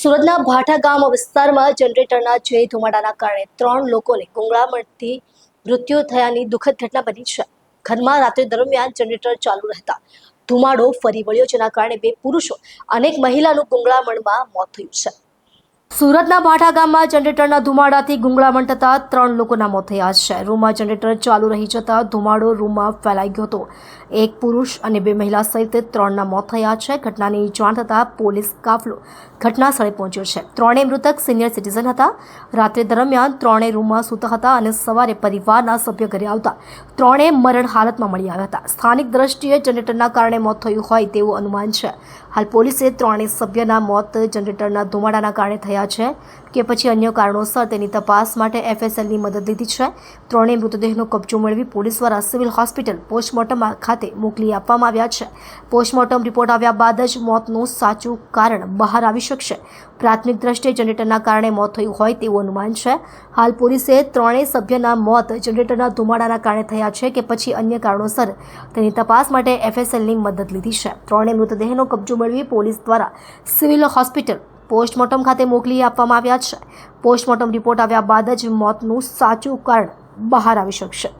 સુરતના ભાઠા ગામ વિસ્તારમાં જનરેટરના જે ધુમાડાના કારણે ત્રણ લોકોને ગુંગળામણથી મૃત્યુ થયાની દુઃખદ ઘટના બની છે. ઘરમાં રાત્રિ દરમિયાન જનરેટર ચાલુ રહેતા ધુમાડો ફરી વળ્યો, જેના કારણે બે પુરુષો અનેક મહિલાનું ગુંગળામણમાં મોત થયું છે. સુરતના ભાઠા ગામમાં જનરેટરના ધુમાડાથી ગુંગળામણ થતા ત્રણ લોકોના મોત થયા છે. રૂમમાં જનરેટર ચાલુ રહી જતા ધુમાડો રૂમમાં ફેલાઈ ગયો હતો. એક પુરુષ અને બે મહિલા સહિત ત્રણના મોત થયા છે. ઘટનાની જાણ થતાં પોલીસ કાફલો ઘટના સ્થળે પહોંચ્યો છે. ત્રણેય મૃતક સિનિયર સિટીઝન હતા. રાત્રે દરમિયાન ત્રણેય રૂમમાં સૂતા હતા અને સવારે પરિવારના સભ્ય ઘરે આવતા ત્રણેય મરણ હાલતમાં મળી આવ્યા હતા. સ્થાનિક દ્રષ્ટિએ જનરેટરના કારણે મોત થયું હોય તેવું અનુમાન છે. હાલ પોલીસે ત્રણેય સભ્યના મોત જનરેટરના ધુમાડાના કારણે થયા છે. કે પછી અન્ય કારણોસર તેની તપાસ માટે એફએસએલની મદદ લીધી છે. ત્રણેય મૃતદેહનો કબજો મેળવી પોલીસ દ્વારા સિવિલ હોસ્પિટલ પોસ્ટમોર્ટમ ખાતે મોકલી આપવામાં આવ્યા છે. પોસ્ટમોર્ટમ રિપોર્ટ આવ્યા બાદ જ મોતનું સાચું કારણ બહાર આવી શકશે. પ્રાથમિક દ્રષ્ટિએ જનરેટરના કારણે મોત થયું હોય તેવું અનુમાન છે. હાલ પોલીસે ત્રણેય સભ્યના મોત જનરેટરના ધુમાડાના કારણે થયા છે કે પછી અન્ય કારણોસર તેની તપાસ માટે એફએસએલની મદદ લીધી છે. ત્રણેય મૃતદેહનો કબજો મેળવી પોલીસ દ્વારા સિવિલ હોસ્પિટલ પોસ્ટમોર્ટમ ખાતે મોકલી આપવામાં આવ્યા છે. પોસ્ટમોર્ટમ રિપોર્ટ આવ્યા બાદ જ મોતનું સાચું કારણ બહાર આવી શકશે.